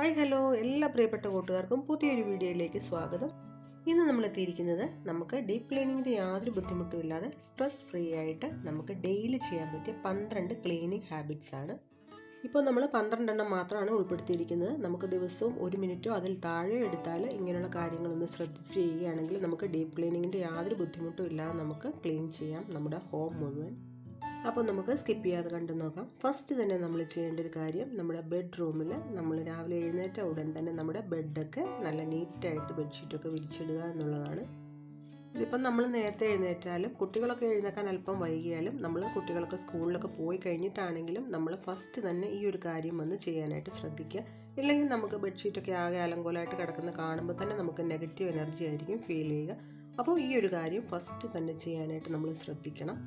Hi hello എല്ലാ പ്രിയപ്പെട്ട കൂട്ടുകാർക്കും പുതിയൊരു വീഡിയോയിലേക്ക് സ്വാഗതം. ഇന്ന് നമ്മൾ എത്തിയിരിക്കുന്നത് നമുക്ക് ഡീപ്പ് ക്ലീനിങ്ങിന്റെ യാതൊരു ബുദ്ധിമുട്ടും ഇല്ലാതെ സ്ട്രെസ് ഫ്രീ ആയിട്ട് നമുക്ക് ഡെയിലി ചെയ്യാൻ പറ്റിയ പന്ത്രണ്ട് ക്ലീനിങ് ഹാബിറ്റ്സ് ആണ്. ഇപ്പോൾ നമ്മൾ പന്ത്രണ്ടെണ്ണം മാത്രമാണ് ഉൾപ്പെടുത്തിയിരിക്കുന്നത്. നമുക്ക് ദിവസവും ഒരു മിനിറ്റോ അതിൽ താഴെ എടുത്താൽ ഇങ്ങനെയുള്ള കാര്യങ്ങളൊന്ന് ശ്രദ്ധിച്ച് ചെയ്യുകയാണെങ്കിൽ നമുക്ക് ഡീപ്പ് ക്ലീനിങ്ങിന്റെ യാതൊരു ബുദ്ധിമുട്ടും ഇല്ലാതെ നമുക്ക് ക്ലീൻ ചെയ്യാം നമ്മുടെ ഹോം മുഴുവൻ. അപ്പോൾ നമുക്ക് സ്കിപ്പ് ചെയ്യാതെ കണ്ടു നോക്കാം. ഫസ്റ്റ് തന്നെ നമ്മൾ ചെയ്യേണ്ട ഒരു കാര്യം നമ്മുടെ ബെഡ്റൂമിൽ നമ്മൾ രാവിലെ എഴുന്നേറ്റ ഉടൻ തന്നെ നമ്മുടെ ബെഡൊക്കെ നല്ല നീറ്റായിട്ട് ബെഡ്ഷീറ്റൊക്കെ വിരിച്ചിടുക എന്നുള്ളതാണ്. ഇതിപ്പം നമ്മൾ നേരത്തെ എഴുന്നേറ്റാലും കുട്ടികളൊക്കെ എഴുന്നേക്കാൻ അല്പം വൈകിയാലും നമ്മൾ കുട്ടികളൊക്കെ സ്കൂളിലൊക്കെ പോയി കഴിഞ്ഞിട്ടാണെങ്കിലും നമ്മൾ ഫസ്റ്റ് തന്നെ ഈ ഒരു കാര്യം വന്ന് ചെയ്യാനായിട്ട് ശ്രദ്ധിക്കുക. ഇല്ലെങ്കിൽ നമുക്ക് ബെഡ്ഷീറ്റൊക്കെ ആകെ അലങ്കോലമായിട്ട് കിടക്കുന്ന കാണുമ്പോൾ തന്നെ നമുക്ക് നെഗറ്റീവ് എനർജി ആയിരിക്കും ഫീൽ ചെയ്യുക. അപ്പോൾ ഈ ഒരു കാര്യം ഫസ്റ്റ് തന്നെ ചെയ്യാനായിട്ട് നമ്മൾ ശ്രദ്ധിക്കണം.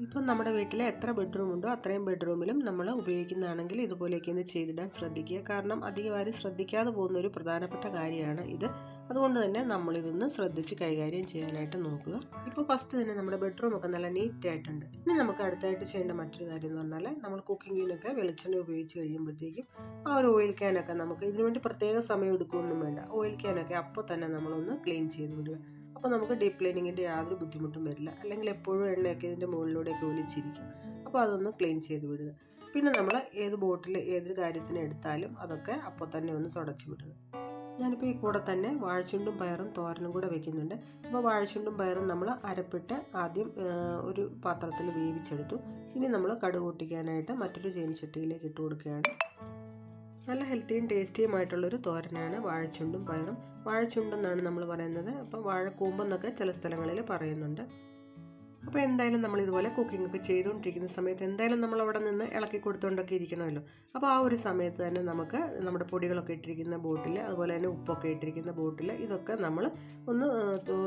ഇപ്പം നമ്മുടെ വീട്ടിൽ എത്ര ബെഡ്റൂം ഉണ്ടോ അത്രയും ബെഡ്റൂമിലും നമ്മൾ ഉപയോഗിക്കുന്നതാണെങ്കിൽ ഇതുപോലെയൊക്കെ ഒന്ന് ചെയ്തിടാൻ ശ്രദ്ധിക്കുക. കാരണം അധികം ആരും ശ്രദ്ധിക്കാതെ പോകുന്ന ഒരു പ്രധാനപ്പെട്ട കാര്യമാണ് ഇത്. അതുകൊണ്ട് തന്നെ നമ്മളിതൊന്ന് ശ്രദ്ധിച്ച് കൈകാര്യം ചെയ്യാനായിട്ട് നോക്കുക. ഇപ്പോൾ ഫസ്റ്റ് തന്നെ നമ്മുടെ ബെഡ്റൂം ഒക്കെ നല്ല നീറ്റ് ആയിട്ടുണ്ട്. ഇനി നമുക്ക് അടുത്തായിട്ട് ചെയ്യേണ്ട മറ്റൊരു കാര്യം എന്ന് പറഞ്ഞാൽ നമ്മൾ കുക്കിങ്ങിനൊക്കെ വെളിച്ചെണ്ണ ഉപയോഗിച്ച് കഴിയുമ്പോഴത്തേക്കും ആ ഒരു ഓയിൽ ക്യാനൊക്കെ നമുക്ക് ഇതിനുവേണ്ടി പ്രത്യേക സമയം എടുക്കുകയൊന്നും വേണ്ട. ഓയിൽ ക്യാനൊക്കെ അപ്പോൾ തന്നെ നമ്മളൊന്ന് ക്ലീൻ ചെയ്ത് വിടുക. അപ്പോൾ നമുക്ക് ഡീപ്പ് ക്ലീനിങ്ങിന്റെ യാതൊരു ബുദ്ധിമുട്ടും വരില്ല. അല്ലെങ്കിൽ എപ്പോഴും എണ്ണയൊക്കെ ഇതിന്റെ മുകളിലൂടെയൊക്കെ ഒലിച്ചിരിക്കും. അപ്പോൾ അതൊന്ന് ക്ലീൻ ചെയ്ത് വിടുക. പിന്നെ നമ്മൾ ഏത് ബോട്ടിൽ ഏതൊരു കാര്യത്തിന് എടുത്താലും അതൊക്കെ അപ്പോൾ തന്നെ ഒന്ന് തുടച്ചു വിടുക. ഞാനിപ്പോൾ ഈ കൂടെ തന്നെ വാഴച്ചുണ്ടും പയറും തോരനും കൂടെ വെക്കുന്നുണ്ട്. അപ്പോൾ വാഴച്ചുണ്ടും പയറും നമ്മൾ അരപ്പിട്ട് ആദ്യം ഒരു പാത്രത്തിൽ വേവിച്ചെടുത്തു. ഇനി നമ്മൾ കടുക് പൊട്ടിക്കാനായിട്ട് മറ്റൊരു ചേനച്ചട്ടിയിലേക്ക് ഇട്ട് കൊടുക്കുകയാണ്. നല്ല ഹെൽത്തിയും ടേസ്റ്റിയുമായിട്ടുള്ളൊരു തോരനാണ് വാഴച്ചുണ്ടും പയറും. വാഴച്ചുണ്ടെന്നാണ് നമ്മൾ പറയുന്നത്. അപ്പോൾ വാഴക്കൂമ്പെന്നൊക്കെ ചില സ്ഥലങ്ങളിൽ പറയുന്നുണ്ട്. അപ്പോൾ എന്തായാലും നമ്മൾ ഇതുപോലെ കുക്കിംഗ് ഒക്കെ ചെയ്തുകൊണ്ടിരിക്കുന്ന സമയത്ത് എന്തായാലും നമ്മൾ അവിടെ നിന്ന് ഇളക്കി കൊടുത്തുകൊണ്ടൊക്കെ ഇരിക്കണമല്ലോ. അപ്പോൾ ആ ഒരു സമയത്ത് തന്നെ നമുക്ക് നമ്മുടെ പൊടികളൊക്കെ ഇട്ടിരിക്കുന്ന ബോട്ടിൽ അതുപോലെ തന്നെ ഉപ്പൊക്കെ ഇട്ടിരിക്കുന്ന ബോട്ടിൽ ഇതൊക്കെ നമ്മൾ ഒന്ന്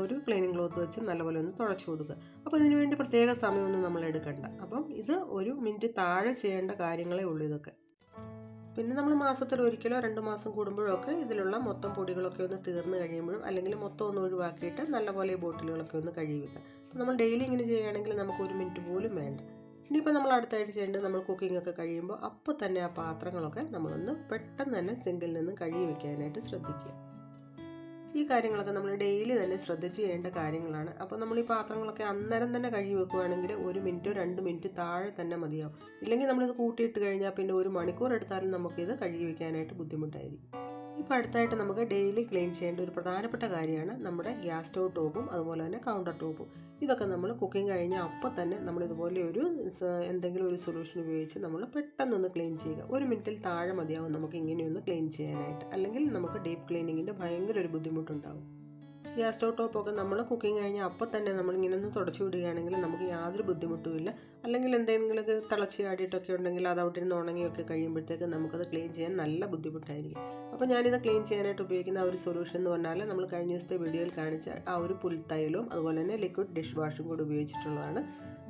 ഒരു ക്ലീനിങ് ക്ലോത്ത് വെച്ച് നല്ലപോലെ ഒന്ന് തുടച്ചു കൊടുക്കുക. അപ്പോൾ ഇതിനു വേണ്ടി പ്രത്യേക സമയമൊന്നും നമ്മൾ എടുക്കണ്ട. അപ്പം ഇത് ഒരു മിനിറ്റ് താഴെ ചെയ്യേണ്ട കാര്യങ്ങളേ ഉള്ളൂ ഇതൊക്കെ. പിന്നെ നമ്മൾ മാസത്തിൽ ഒരിക്കലോ രണ്ട് മാസം കൂടുമ്പോഴൊക്കെ ഇതിലുള്ള മൊത്തം പൊടികളൊക്കെ ഒന്ന് തീർന്നു കഴിയുമ്പോഴും അല്ലെങ്കിൽ മൊത്തം ഒന്ന് ഒഴിവാക്കിയിട്ട് നല്ലപോലെ ഈ ബോട്ടിലുകളൊക്കെ ഒന്ന് കഴുകി വെക്കുക നമ്മൾ ഡെയിലി ഇങ്ങനെ ചെയ്യുകയാണെങ്കിൽ നമുക്ക് ഒരു മിനിറ്റ് പോലും വേണ്ട. ഇനിയിപ്പോൾ നമ്മൾ അടുത്തായിട്ട് ചെയ്യേണ്ടത് നമ്മൾ കുക്കിംഗ് ഒക്കെ കഴിയുമ്പോൾ അപ്പോൾ തന്നെ ആ പാത്രങ്ങളൊക്കെ നമ്മളൊന്ന് പെട്ടെന്ന് തന്നെ സിങ്കിൽ നിന്ന് കഴുകി വെക്കാനായിട്ട് ശ്രദ്ധിക്കുക. ഈ കാര്യങ്ങളൊക്കെ നമ്മൾ ഡെയിലി തന്നെ ശ്രദ്ധിച്ച് ചെയ്യേണ്ട കാര്യങ്ങളാണ്. അപ്പോൾ നമ്മൾ ഈ പാത്രങ്ങളൊക്കെ അന്നേരം തന്നെ കഴുകി വെക്കുകയാണെങ്കിൽ ഒരു മിനിറ്റോ രണ്ട് മിനിറ്റ് താഴെ തന്നെ മതിയാവും. ഇല്ലെങ്കിൽ നമ്മളിത് കൂട്ടിയിട്ട് കഴിഞ്ഞാൽ പിന്നെ ഒരു മണിക്കൂർ എടുത്താലും നമുക്കിത് കഴുകി വെക്കാനായിട്ട് ബുദ്ധിമുട്ടായിരിക്കും. ഇപ്പോൾ അടുത്തായിട്ട് നമുക്ക് ഡെയിലി ക്ലീൻ ചെയ്യേണ്ട ഒരു പ്രധാനപ്പെട്ട കാര്യമാണ് നമ്മുടെ ഗ്യാസ് സ്റ്റവ് ടോപ്പും അതുപോലെ തന്നെ കൗണ്ടർ ടോപ്പും. ഇതൊക്കെ നമ്മൾ കുക്കിംഗ് കഴിഞ്ഞ അപ്പോൾ തന്നെ നമ്മൾ ഇതുപോലെ ഒരു എന്തെങ്കിലും ഒരു സൊല്യൂഷൻ ഉപയോഗിച്ച് നമ്മൾ പെട്ടെന്നൊന്ന് ക്ലീൻ ചെയ്യുക. ഒരു മിനിറ്റിൽ താഴെ മതിയാവും നമുക്ക് ഇങ്ങനെയൊന്ന് ക്ലീൻ ചെയ്യാനായിട്ട്. അല്ലെങ്കിൽ നമുക്ക് ഡീപ്പ് ക്ലീനിങ്ങിന്റെ ഭയങ്കര ഒരു ബുദ്ധിമുട്ടുണ്ടാവും. ഗ്യാസ് സ്റ്റോവ് ടോപ്പൊക്കെ നമ്മൾ കുക്കിംഗ് കഴിഞ്ഞാൽ അപ്പോൾ തന്നെ നമ്മളിങ്ങനെ ഒന്ന് തുടച്ചു വിടുകയാണെങ്കിൽ നമുക്ക് യാതൊരു ബുദ്ധിമുട്ടുമില്ല. അല്ലെങ്കിൽ എന്തെങ്കിലും തിളച്ച് ആടിയിട്ടൊക്കെ ഉണ്ടെങ്കിൽ അത് അവിടെ നിന്ന് ഉണങ്ങിയൊക്കെ കഴിയുമ്പോഴത്തേക്ക് നമുക്കത് ക്ലീൻ ചെയ്യാൻ നല്ല ബുദ്ധിമുട്ടായിരിക്കും. അപ്പോൾ ഞാനിത് ക്ലീൻ ചെയ്യാനായിട്ട് ഉപയോഗിക്കുന്ന ഒരു സൊല്യൂഷൻ എന്ന് പറഞ്ഞാൽ നമ്മൾ കഴിഞ്ഞ ദിവസത്തെ വീഡിയോയിൽ കാണിച്ച ആ ഒരു പുൽത്തൈലും അതുപോലെ തന്നെ ലിക്വിഡ് ഡിഷ് വാഷും കൂടി ഉപയോഗിച്ചിട്ടുള്ളതാണ്.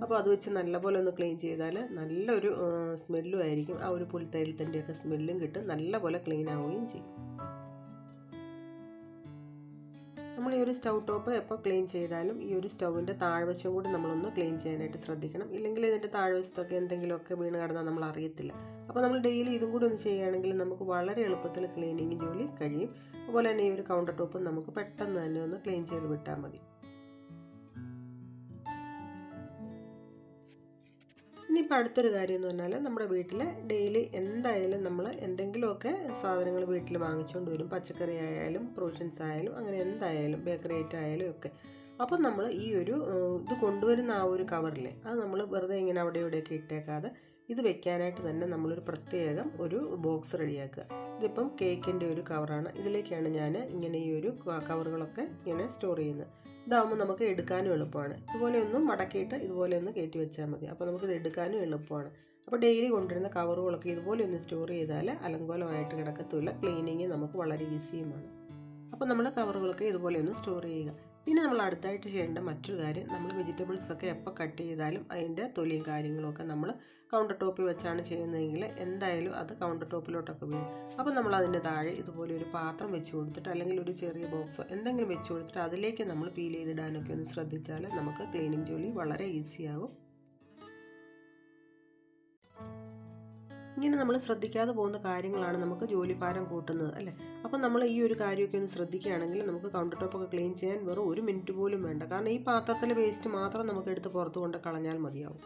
അപ്പോൾ അത് വെച്ച് നല്ലപോലെ ഒന്ന് ക്ലീൻ ചെയ്താൽ നല്ലൊരു സ്മെല്ലും ആയിരിക്കും. ആ ഒരു പുൽത്തൈലത്തിന്റെയൊക്കെ സ്മെല്ലും കിട്ടും. നല്ലപോലെ ക്ലീൻ ആവുകയും ചെയ്യും. നമ്മൾ ഈ ഒരു സ്റ്റൗ ടോപ്പ് എപ്പോൾ ക്ലീൻ ചെയ്താലും ഈ ഒരു സ്റ്റൗവിന്റെ താഴ്വശം കൂടി നമ്മളൊന്ന് ക്ലീൻ ചെയ്യാനായിട്ട് ശ്രദ്ധിക്കണം. ഇല്ലെങ്കിൽ ഇതിന്റെ താഴ്വശത്തൊക്കെ എന്തെങ്കിലുമൊക്കെ വീണ് കിടന്നാൽ നമ്മൾ അറിയത്തില്ല. അപ്പോൾ നമ്മൾ ഡെയിലി ഇതും കൂടി ഒന്ന് ചെയ്യുകയാണെങ്കിൽ നമുക്ക് വളരെ എളുപ്പത്തിൽ ക്ലീനിങ് ജോലി കഴിയും. അതുപോലെ തന്നെ ഈ ഒരു കൗണ്ടർ ടോപ്പ് നമുക്ക് പെട്ടെന്ന് തന്നെ ഒന്ന് ക്ലീൻ ചെയ്ത് വിട്ടാൽ മതി. ഇനിയിപ്പോൾ അടുത്തൊരു കാര്യം എന്ന് പറഞ്ഞാൽ നമ്മുടെ വീട്ടിൽ ഡെയിലി എന്തായാലും നമ്മൾ എന്തെങ്കിലുമൊക്കെ സാധനങ്ങൾ വീട്ടിൽ വാങ്ങിച്ചുകൊണ്ട് വരും. പച്ചക്കറി ആയാലും പ്രൊവിഷൻസ് ആയാലും അങ്ങനെ എന്തായാലും ബേക്കറി ഐറ്റം ആയാലും ഒക്കെ. അപ്പം നമ്മൾ ഈ ഒരു ഇത് കൊണ്ടുവരുന്ന ആ ഒരു കവറില്ലേ അത് നമ്മൾ വെറുതെ ഇങ്ങനെ അവിടെ ഇവിടെയൊക്കെ ഇട്ടേക്കാതെ ഇത് വെക്കാനായിട്ട് തന്നെ നമ്മളൊരു പ്രത്യേകം ഒരു ബോക്സ് റെഡിയാക്കുക. ഇതിപ്പം കേക്കിന്റെ ഒരു കവറാണ് ഇതിലേക്കാണ് ഞാൻ ഇങ്ങനെ ഈ ഒരു കവറുകളൊക്കെ ഇങ്ങനെ സ്റ്റോർ ചെയ്യുന്നത്. ഇതാകുമ്പോൾ നമുക്ക് എടുക്കാനും എളുപ്പമാണ്. ഇതുപോലെ ഒന്ന് മടക്കിയിട്ട് ഇതുപോലെ ഒന്ന് കയറ്റി വെച്ചാൽ മതി. അപ്പോൾ നമുക്കിത് എടുക്കാനും എളുപ്പമാണ്. അപ്പോൾ ഡെയിലി കൊണ്ടുവരുന്ന കവറുകളൊക്കെ ഇതുപോലെ ഒന്ന് സ്റ്റോർ ചെയ്താൽ അലങ്കോലമായിട്ട് കിടക്കത്തുമില്ല ക്ലീനിങ് നമുക്ക് വളരെ ഈസിയുമാണ് അപ്പോൾ നമ്മൾ കവറുകളൊക്കെ ഇതുപോലെ ഒന്ന് സ്റ്റോർ ചെയ്യുക. പിന്നെ നമ്മൾ അടുത്തായിട്ട് ചെയ്യേണ്ട മറ്റൊരു കാര്യം നമ്മൾ വെജിറ്റബിൾസ് ഒക്കെ എപ്പോൾ കട്ട് ചെയ്താലും അതിന്റെ തൊലിയും കാര്യങ്ങളൊക്കെ നമ്മൾ കൗണ്ടർ ടോപ്പിൽ വെച്ചാണ് ചെയ്യുന്നതെങ്കിൽ എന്തായാലും അത് കൗണ്ടർ ടോപ്പിലോട്ടൊക്കെ വീഴും അപ്പോൾ നമ്മൾ അതിന്റെ താഴെ ഇതുപോലെ ഒരു പാത്രം വെച്ച് കൊടുത്തിട്ട് അല്ലെങ്കിൽ ഒരു ചെറിയ ബോക്സോ എന്തെങ്കിലും വെച്ച് കൊടുത്തിട്ട് അതിലേക്ക് നമ്മൾ പീൽ ചെയ്തിടാനൊക്കെ ഒന്ന് ശ്രദ്ധിച്ചാൽ നമുക്ക് ക്ലീനിങ് ജോലി വളരെ ഈസിയാകും ഇങ്ങനെ നമ്മൾ ശ്രദ്ധിക്കാതെ പോകുന്ന കാര്യങ്ങളാണ് നമുക്ക് ജോലിഭാരം കൂട്ടുന്നത് അല്ലേ? അപ്പം നമ്മൾ ഈ ഒരു കാര്യമൊക്കെ ഒന്ന് ശ്രദ്ധിക്കുകയാണെങ്കിൽ നമുക്ക് കൗണ്ടർ ടോപ്പൊക്കെ ക്ലീൻ ചെയ്യാൻ വെറും ഒരു മിനിറ്റ് പോലും വേണ്ട. കാരണം ഈ പാത്രത്തിലെ വേസ്റ്റ് മാത്രം നമുക്ക് എടുത്ത് പുറത്ത് കൊണ്ട് കളഞ്ഞാൽ മതിയാവും.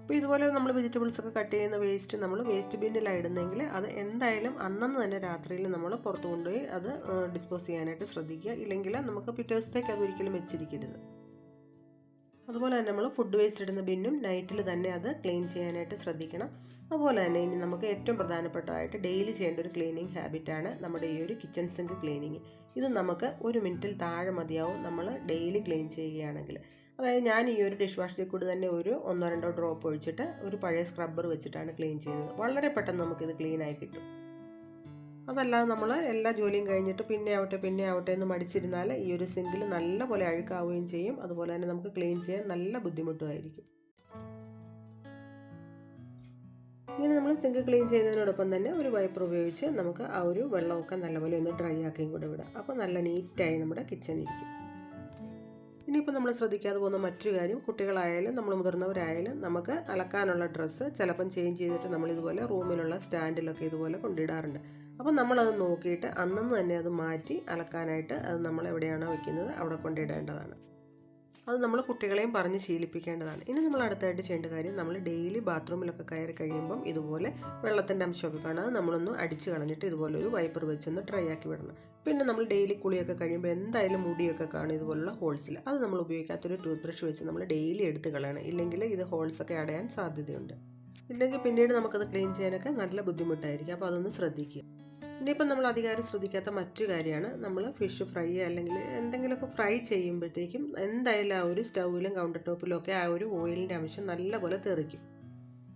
അപ്പോൾ ഇതുപോലെ നമ്മൾ വെജിറ്റബിൾസ് ഒക്കെ കട്ട് ചെയ്യുന്ന വേസ്റ്റ് നമ്മൾ വേസ്റ്റ് ബിന്നിലാണ് ഇടുന്നെങ്കിൽ അത് എന്തായാലും അന്നന്ന് തന്നെ രാത്രിയിൽ നമ്മൾ പുറത്ത് കൊണ്ടുപോയി അത് ഡിസ്പോസ് ചെയ്യാനായിട്ട് ശ്രദ്ധിക്കുക. ഇല്ലെങ്കിൽ നമുക്ക് പിറ്റേ ദിവസത്തേക്ക് അത് ഒരിക്കലും വെച്ചിരിക്കരുത്. അതുപോലെ തന്നെ നമ്മൾ ഫുഡ് വേസ്റ്റ് ഇടുന്ന ബിന്നും നൈറ്റിൽ തന്നെ അത് ക്ലീൻ ചെയ്യാനായിട്ട് ശ്രദ്ധിക്കണം. അതുപോലെ തന്നെ ഇനി നമുക്ക് ഏറ്റവും പ്രധാനപ്പെട്ടതായിട്ട് ഡെയിലി ചെയ്യേണ്ട ഒരു ക്ലീനിങ് ഹാബിറ്റാണ് നമ്മുടെ ഈ ഒരു കിച്ചൺ സിങ്ക് ക്ലീനിങ് ഇത് നമുക്ക് ഒരു മിനിറ്റിൽ താഴെ മതിയാവും നമ്മൾ ഡെയിലി ക്ലീൻ ചെയ്യുകയാണെങ്കിൽ. അതായത് ഞാൻ ഈ ഒരു ഡിഷ് വാഷ് കൂടി തന്നെ ഒരു ഒന്നോ രണ്ടോ ഡ്രോപ്പ് ഒഴിച്ചിട്ട് ഒരു പഴയ സ്ക്രബ്ബർ വെച്ചിട്ടാണ് ക്ലീൻ ചെയ്യുന്നത്. വളരെ പെട്ടെന്ന് നമുക്കിത് ക്ലീനായി കിട്ടും. അതല്ലാതെ നമ്മൾ എല്ലാ ജോലിയും കഴിഞ്ഞിട്ട് പിന്നെ ആവട്ടെ പിന്നെ ആവട്ടെ എന്ന് മടിച്ചിരുന്നാൽ ഈ ഒരു സിങ്കിൽ നല്ല പോലെ അഴുക്കാവുകയും ചെയ്യും. അതുപോലെ തന്നെ നമുക്ക് ക്ലീൻ ചെയ്യാൻ നല്ല ബുദ്ധിമുട്ടുമായിരിക്കും. ഇങ്ങനെ നമ്മൾ സിങ്ക് ക്ലീൻ ചെയ്യുന്നതിനോടൊപ്പം തന്നെ ഒരു വൈപ്പർ ഉപയോഗിച്ച് നമുക്ക് ആ ഒരു വെള്ളമൊക്കെ നല്ലപോലെ ഒന്ന് ഡ്രൈ ആക്കിയും കൂടെ വിടാം. അപ്പോൾ നല്ല നീറ്റായി നമ്മുടെ കിച്ചൺ ഇരിക്കും. ഇനിയിപ്പോൾ നമ്മൾ ശ്രദ്ധിക്കാതെ പോകുന്ന മറ്റൊരു കാര്യം കുട്ടികളായാലും നമ്മൾ മുതിർന്നവരായാലും നമുക്ക് അലക്കാനുള്ള ഡ്രസ്സ് ചിലപ്പം ചേഞ്ച് ചെയ്തിട്ട് നമ്മളിതുപോലെ റൂമിലുള്ള സ്റ്റാൻഡിലൊക്കെ ഇതുപോലെ കൊണ്ടിടാറുണ്ട്. അപ്പോൾ നമ്മളത് നോക്കിയിട്ട് അന്നന്ന് തന്നെ അത് മാറ്റി അലക്കാനായിട്ട് അത് നമ്മൾ എവിടെയാണോ വയ്ക്കുന്നത് അവിടെ കൊണ്ടിടേണ്ടതാണ്. അത് നമ്മൾ കുട്ടികളെയും പറഞ്ഞ് ശീലിപ്പിക്കേണ്ടതാണ്. ഇനി നമ്മൾ അടുത്തായിട്ട് ചെയ്യേണ്ട കാര്യം നമ്മൾ ഡെയിലി ബാത്റൂമിലൊക്കെ കയറി കഴിയുമ്പം ഇതുപോലെ വെള്ളത്തിന്റെ അംശമൊക്കെ കാണാതെ നമ്മളൊന്ന് അടിച്ച് കളഞ്ഞിട്ട് ഇതുപോലെ ഒരു വൈപ്പർ വെച്ചൊന്ന് ഡ്രൈ ആക്കി വിടണം. പിന്നെ നമ്മൾ ഡെയിലി കുളിയൊക്കെ കഴിയുമ്പോൾ എന്തായാലും മുടിയൊക്കെ കാണും ഇതുപോലുള്ള ഹോൾസിൽ അത് നമ്മൾ ഉപയോഗിക്കാത്തൊരു ടൂത്ത് ബ്രഷ് വെച്ച് നമ്മൾ ഡെയിലി എടുത്ത് കളയണം. ഇല്ലെങ്കിൽ ഇത് ഹോൾസൊക്കെ അടയാൻ സാധ്യതയുണ്ട്. ഇല്ലെങ്കിൽ പിന്നീട് നമുക്കത് ക്ലീൻ ചെയ്യാനൊക്കെ നല്ല ബുദ്ധിമുട്ടായിരിക്കും. അപ്പോൾ അതൊന്ന് ശ്രദ്ധിക്കുക. ഇനിയിപ്പം നമ്മൾ അധികാരം ശ്രദ്ധിക്കാത്ത മറ്റു കാര്യമാണ്. നമ്മൾ ഫിഷ് ഫ്രൈ അല്ലെങ്കിൽ എന്തെങ്കിലുമൊക്കെ ഫ്രൈ ചെയ്യുമ്പോഴത്തേക്കും എന്തായാലും ആ ഒരു സ്റ്റൗവിലും കൗണ്ടർ ടോപ്പിലും ഒക്കെ ആ ഒരു ഓയിലിന്റെ അംശം നല്ലപോലെ തെറിക്കും.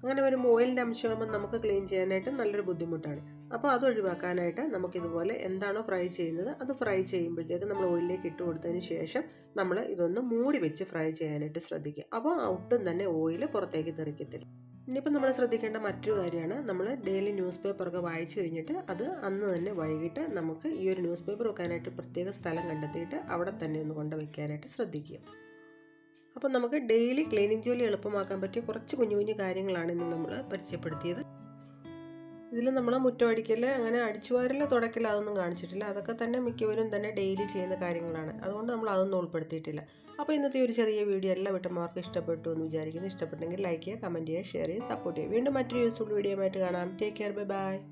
അങ്ങനെ വരുമ്പോൾ ഓയിലിന്റെ അംശമാകുമ്പോൾ നമുക്ക് ക്ലീൻ ചെയ്യാനായിട്ട് നല്ലൊരു ബുദ്ധിമുട്ടാണ്. അപ്പോൾ അത് ഒഴിവാക്കാനായിട്ട് നമുക്കിതുപോലെ എന്താണോ ഫ്രൈ ചെയ്യുന്നത് അത് ഫ്രൈ ചെയ്യുമ്പോഴത്തേക്ക് നമ്മൾ ഓയിലിലേക്ക് ഇട്ട് കൊടുത്തതിന് ശേഷം നമ്മൾ ഇതൊന്ന് മൂടി വെച്ച് ഫ്രൈ ചെയ്യാനായിട്ട് ശ്രദ്ധിക്കുക. അപ്പോൾ ഒട്ടും തന്നെ ഓയിൽ പുറത്തേക്ക് തെറിക്കത്തില്ല. ഇനിയിപ്പോൾ നമ്മൾ ശ്രദ്ധിക്കേണ്ട മറ്റൊരു കാര്യമാണ്. നമ്മൾ ഡെയിലി ന്യൂസ് പേപ്പറൊക്കെ വായിച്ചു കഴിഞ്ഞിട്ട് അത് അന്ന് തന്നെ വൈകിട്ട് നമുക്ക് ഈ ഒരു ന്യൂസ് പേപ്പർ വെക്കാനായിട്ട് പ്രത്യേക സ്ഥലം കണ്ടെത്തിയിട്ട് അവിടെ തന്നെ ഒന്ന് കൊണ്ട് വയ്ക്കാനായിട്ട് ശ്രദ്ധിക്കുക. അപ്പം നമുക്ക് ഡെയിലി ക്ലീനിങ് ജോലി എളുപ്പമാക്കാൻ പറ്റിയ കുറച്ച് കുഞ്ഞു കുഞ്ഞു കാര്യങ്ങളാണ് ഇന്ന് നമ്മൾ പരിചയപ്പെടുത്തിയത്. ഇതിൽ നമ്മൾ മുറ്റമടിക്കൽ അങ്ങനെ അടിച്ചുവാരൽ തുടക്കൽ അതൊന്നും കാണിച്ചിട്ടില്ല. അതൊക്കെ തന്നെ മിക്കവരും തന്നെ ഡെയിലി ചെയ്യുന്ന കാര്യങ്ങളാണ്. അതുകൊണ്ട് നമ്മൾ അതൊന്നും ഉൾപ്പെടുത്തിയിട്ടില്ല. അപ്പോൾ ഇന്നത്തെ ഒരു ചെറിയ വീഡിയോ എല്ലാ വീട്ടമ്മമാർക്ക് ഇഷ്ടപ്പെട്ടു എന്ന് വിചാരിക്കുന്നു. ഇഷ്ടപ്പെട്ടെങ്കിൽ ലൈക്ക് ചെയ്യുക കമന്റ് ചെയ്യുക ഷെയർ ചെയ്യുക സപ്പോർട്ട് ചെയ്യുക. വീണ്ടും മറ്റൊരു യൂസ്ഫുൾ വീഡിയോ ആയിട്ട് കാണാം. Take care bye bye